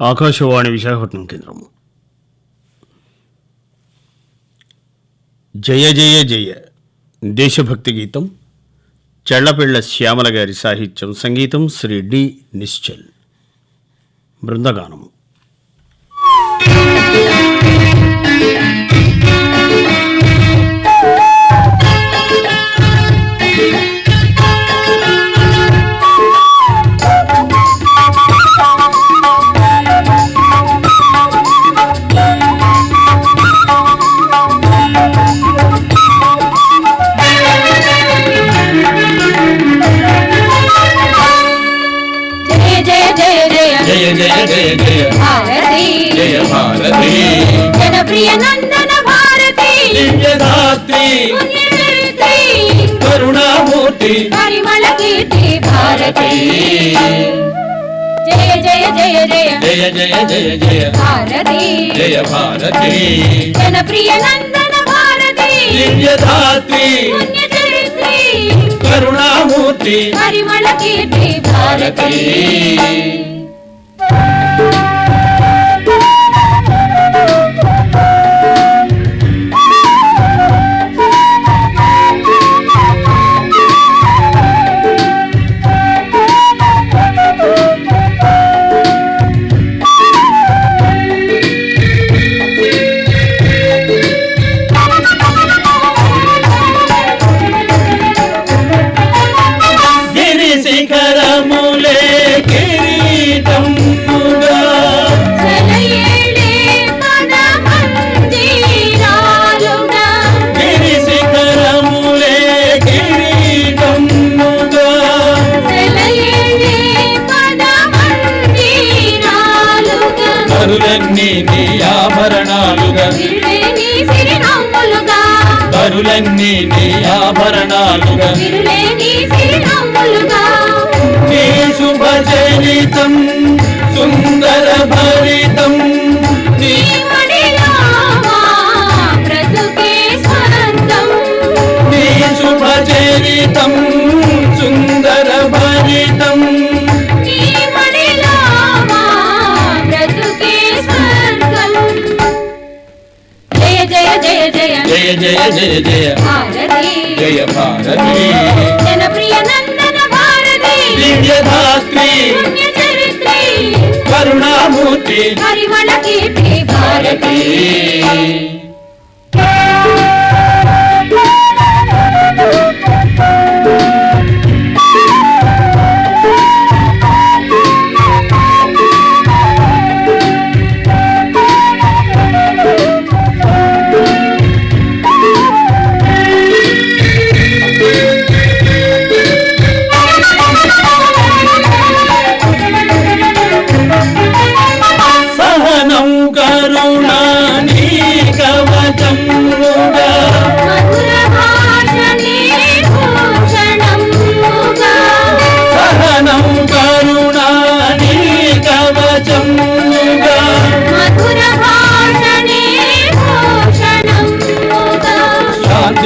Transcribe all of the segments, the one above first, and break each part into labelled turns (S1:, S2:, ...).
S1: ఆకాశవాణి విశాఖపట్నం కేంద్రం జయ జయ జయ దేశభక్తి గీతం చెళ్ళపిళ్ళ శ్యామల గారి సాహిత్యం సంగీతం శ్రీ డి నిశ్చల్. బృందగానం
S2: जय जय
S3: भारती। जय
S2: भारती।
S3: जनप्रिय नंदन भारती।
S2: दिव्यधात्री। करुणामूर्ति।
S3: परिमल भारती। जय जय जय जय।
S2: जय जय जय जय।
S3: भारती।
S2: जय भारती।
S3: जनप्रिय नंदन भारती।
S2: दिव्यधात्री। करुणामूर्ति।
S3: परिमल कीर्ति भारती। Woo!
S2: ధనులన్నీ నీ ఆభరణాలుగా ధనులన్నీ నీ ఆభరణాలుగా. నీ శుభ సుందర భరితం
S3: जय जय जय जय।
S2: जय जय जय
S3: भारती।
S2: जय भारती।
S3: जनप्रिय नंदन भारती।
S2: दिव्यधात्री।
S3: पुण्यचरित्री
S2: करुणामूर्ति।
S3: परिमल भारती।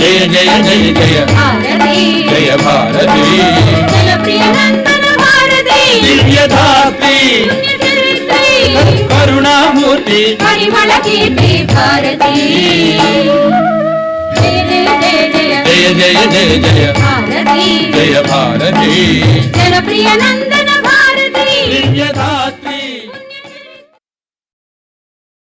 S3: जय
S2: जय जय जय जय भारती करुणामूर्ति
S3: भारती
S2: जय जय जय जय जय भारती
S3: जनप्रिय नंदन भारती